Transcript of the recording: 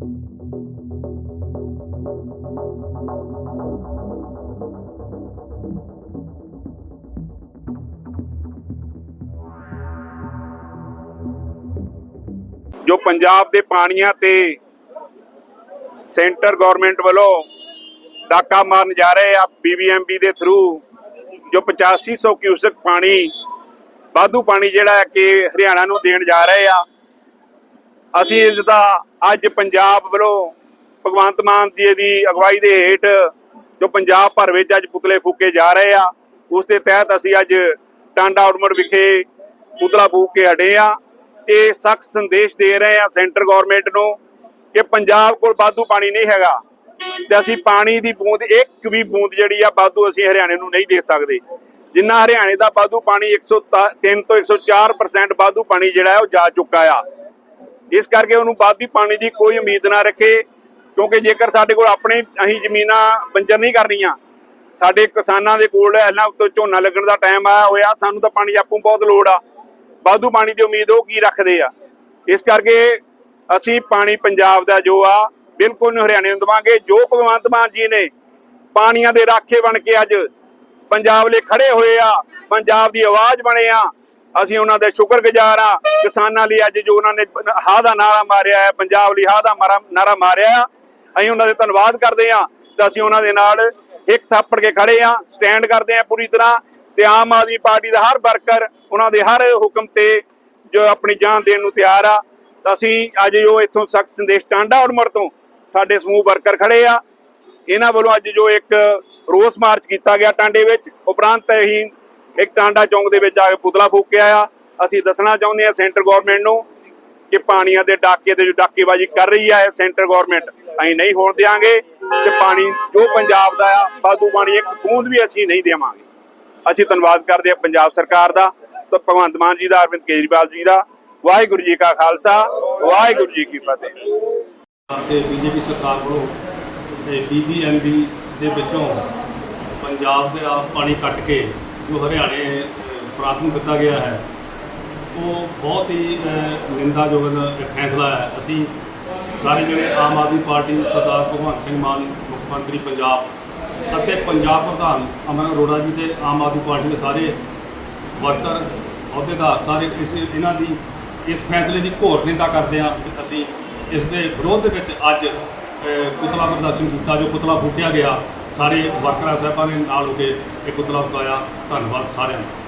ਜੋ ਪੰਜਾਬ ਦੇ ਪਾਣੀਆਂ ਤੇ ਸੈਂਟਰ ਗਵਰਨਮੈਂਟ ਵੱਲੋਂ ਡਾਕਾ ਮਾਰਨ ਜਾ ਰਹੇ ਆ ਬੀਬੀਐਮਬੀ ਦੇ ਥਰੂ ਜੋ 8500 ਕਿਊਸਕ ਪਾਣੀ ਬਾਧੂ ਪਾਣੀ ਜਿਹੜਾ ਕਿ ਹਰਿਆਣਾ ਨੂੰ ਦੇਣ ਜਾ ਰਹੇ ਆ। ਅਸੀਂ ਇਸ ਦਾ ਅੱਜ ਪੰਜਾਬ ਵੱਲੋਂ ਭਗਵੰਤ ਮਾਨ ਜੀ ਦੀ ਅਗਵਾਈ ਦੇ ਹੇਠ ਜੋ ਪੰਜਾਬ ਭਰ ਵਿੱਚ ਅੱਜ ਪੁਤਲੇ ਫੂਕੇ ਜਾ ਰਹੇ ਆ, ਉਸ ਦੇ ਤਹਿਤ ਅਸੀਂ ਅੱਜ ਟਾਂਡਾ ਉਡਮਰ ਵਿਖੇ ਪੁਤਲਾ ਫੂਕ ਕੇ ਹਟੇ ਆ ਤੇ ਸਖਤ ਸੰਦੇਸ਼ ਦੇ ਰਹੇ ਆ ਸੈਂਟਰ ਗਵਰਨਮੈਂਟ ਨੂੰ ਕਿ ਪੰਜਾਬ ਕੋਲ ਵਾਧੂ ਪਾਣੀ ਨਹੀਂ ਹੈਗਾ ਤੇ ਅਸੀਂ ਪਾਣੀ ਦੀ ਬੂੰਦ, ਇੱਕ ਵੀ ਬੂੰਦ ਜਿਹੜੀ ਆ ਵਾਧੂ ਅਸੀਂ ਹਰਿਆਣੇ ਨੂੰ ਨਹੀਂ ਦੇ ਸਕਦੇ। ਜਿੰਨਾ ਹਰਿਆਣੇ ਦਾ ਵਾਧੂ ਪਾਣੀ 103 ਤੋਂ 104% ਵਾਧੂ ਪਾਣੀ ਜਿਹੜਾ ਹੈ ਉਹ ਜਾ ਚੁੱਕਾ ਆ। ਇਸ ਕਰਕੇ ਉਹਨੂੰ ਵਾਧੂ ਪਾਣੀ ਦੀ ਕੋਈ ਉਮੀਦ ਨਾ ਰੱਖੇ, ਕਿਉਂਕਿ ਜੇਕਰ ਸਾਡੇ ਕੋਲ ਆਪਣੇ ਅਸੀਂ ਜ਼ਮੀਨਾਂ ਬੰਜਰ ਨਹੀਂ ਕਰਨੀਆਂ, ਸਾਡੇ ਕਿਸਾਨਾਂ ਦੇ ਕੋਲ ਇਹਨਾਂ ਤੋਂ ਝੋਨਾ ਲੱਗਣ ਦਾ ਟਾਈਮ ਆਇਆ ਹੋਇਆ, ਸਾਨੂੰ ਤਾਂ ਪਾਣੀ ਆਪੂ ਬਹੁਤ ਲੋੜ ਆ। ਵਾਧੂ ਪਾਣੀ ਦੀ ਉਮੀਦ ਉਹ ਕੀ ਰੱਖਦੇ ਆ। ਇਸ ਕਰਕੇ ਅਸੀਂ ਪਾਣੀ ਪੰਜਾਬ ਦਾ ਜੋ ਆ, ਬਿਲਕੁਲ ਨਹੀਂ ਹਰਿਆਣੇ ਨੂੰ ਦੇਵਾਂਗੇ। ਜੋ ਭਗਵੰਤ ਮਾਨ ਜੀ ਨੇ ਪਾਣੀਆਂ ਦੇ ਰਾਖੇ ਬਣ ਕੇ ਅੱਜ ਪੰਜਾਬ ਲਈ ਖੜੇ ਹੋਏ ਆ, ਪੰਜਾਬ ਦੀ ਆਵਾਜ਼ ਬਣੇ ਆ ਅਸੀਂ ਉਹਨਾਂ ਦੇ ਸ਼ੁਕਰਗੁਜ਼ਾਰ ਆ। ਕਿਸਾਨਾਂ ਲਈ ਅੱਜ ਜੋ ਉਹਨਾਂ ਨੇ ਹਾ ਦਾ ਨਾਰਾ ਮਾਰਿਆ ਹੈ, ਪੰਜਾਬ ਲਈ ਹਾਹ ਦਾ ਨਾਰਾ ਮਾਰਿਆ ਅਸੀਂ ਉਹਨਾਂ ਦੇ ਧੰਨਵਾਦ ਕਰਦੇ ਆ ਤੇ ਅਸੀਂ ਉਹਨਾਂ ਦੇ ਨਾਲ ਇੱਕ ਥੱਪੜ ਕੇ ਖੜੇ ਆ ਸਟੈਂਡ ਕਰਦੇ ਆ ਪੂਰੀ ਤਰ੍ਹਾਂ ਤੇ ਆਮ ਆਦਮੀ ਪਾਰਟੀ ਦਾ ਹਰ ਵਰਕਰ ਉਹਨਾਂ ਦੇ ਹਰ ਹੁਕਮ ਤੇ ਜੋ ਆਪਣੀ ਜਾਨ ਦੇਣ ਨੂੰ ਤਿਆਰ ਆ। ਤਾਂ ਅਸੀਂ ਅੱਜ ਜੋ ਇੱਥੋਂ ਸਖਤ ਸੰਦੇਸ਼ ਟਾਂਡਾ ਉਡਮਰ ਤੋਂ ਸਾਡੇ ਸਮੂਹ ਵਰਕਰ ਖੜੇ ਆ। ਇਹਨਾਂ ਵੱਲੋਂ ਅੱਜ ਜੋ ਇੱਕ ਰੋਸ ਮਾਰਚ ਕੀਤਾ ਗਿਆ ਟਾਂਡੇ ਵਿੱਚ, ਉਪਰੰਤ ਅਸੀਂ ਇੱਕ ਟਾਂਡਾ ਚੌਂਕ ਦੇ ਵਿੱਚ ਆ ਕੇ ਪੁਤਲਾ ਫੂਕਿਆ ਆ ਅਸੀਂ ਦੱਸਣਾ ਚਾਹੁੰਦੇ ਆ ਸੈਂਟਰ ਗਵਰਨਮੈਂਟ ਨੂੰ ਕਿ ਪਾਣੀਆਂ ਦੇ ਡਾਕੇ ਤੇ ਜੋ ਡਾਕੇਬਾਜ਼ੀ ਕਰ ਰਹੀ ਆ ਸੈਂਟਰ ਗਵਰਨਮੈਂਟ, ਅਸੀਂ ਨਹੀਂ ਹੋਣ ਦਿਆਂਗੇ ਤੇ ਪਾਣੀ ਜੋ ਪੰਜਾਬ ਦਾ ਆ, ਵਾਧੂ ਪਾਣੀ ਇੱਕ ਬੂੰਦ ਵੀ ਅਸੀਂ ਨਹੀਂ ਦੇਵਾਂਗੇ। ਅਸੀਂ ਧੰਨਵਾਦ ਕਰਦੇ ਹਾਂ ਪੰਜਾਬ ਸਰਕਾਰ ਦਾ, ਤੇ ਭਗਵੰਤ ਮਾਨ ਜੀ ਦਾ, ਅਰਵਿੰਦ ਕੇਜਰੀਵਾਲ ਜੀ ਦਾ। ਵਾਹਿਗੁਰੂ ਜੀ ਕਾ ਖਾਲਸਾ, ਵਾਹਿਗੁਰੂ ਜੀ ਕੀ ਫਤਿਹ। ਤੇ ਬੀਜੇਪੀ ਸਰਕਾਰ ਵੱਲੋਂ ਤੇ ਬੀਬੀਐਮਬੀ ਦੇ ਵਿੱਚੋਂ ਪੰਜਾਬ ਦੇ ਆ ਪਾਣੀ ਕੱਟ ਕੇ ਜੋ ਹਰਿਆਣੇ ਅ, ਦਿੱਤਾ ਗਿਆ ਹੈ ਉਹ ਬਹੁਤ ਹੀ ਨਿੰਦਾਯੋਗ ਫੈਸਲਾ ਹੈ। ਅਸੀਂ ਸਾਰੇ ਜਿਹੜੇ ਆਮ ਆਦਮੀ ਪਾਰਟੀ ਸਰਦਾਰ ਭਗਵੰਤ ਸਿੰਘ ਮਾਨ ਮੁੱਖ ਮੰਤਰੀ ਪੰਜਾਬ ਅਤੇ ਪੰਜਾਬ ਪ੍ਰਧਾਨ ਅਮਨ ਅਰੋੜਾ ਜੀ ਤੇ ਆਮ ਆਦਮੀ ਪਾਰਟੀ ਦੇ ਸਾਰੇ ਵਰਕਰ ਅਹੁਦੇਦਾਰ ਸਾਰੇ ਇਸ ਇਹਨਾਂ ਦੀ ਇਸ ਫੈਸਲੇ ਦੀ ਘੋਰ ਨਿੰਦਾ ਕਰਦੇ ਹਾਂ ਤੇ ਅਸੀਂ ਇਸ ਦੇ ਵਿਰੋਧ ਵਿੱਚ ਅੱਜ ਪੁਤਲਾ ਪ੍ਰਦਰਸ਼ਨ ਕੀਤਾ ਜੋ ਪੁਤਲਾ ਫੂਕਿਆ ਗਿਆ, ਸਾਰੇ ਵਰਕਰਾਂ, ਸਾਹਿਬਾਂ ਨੇ ਨਾਲ ਹੋ ਕੇ ਇਹ ਪੁਤਲਾ ਫੁਕਾਇਆ। ਧੰਨਵਾਦ ਸਾਰਿਆਂ ਦਾ।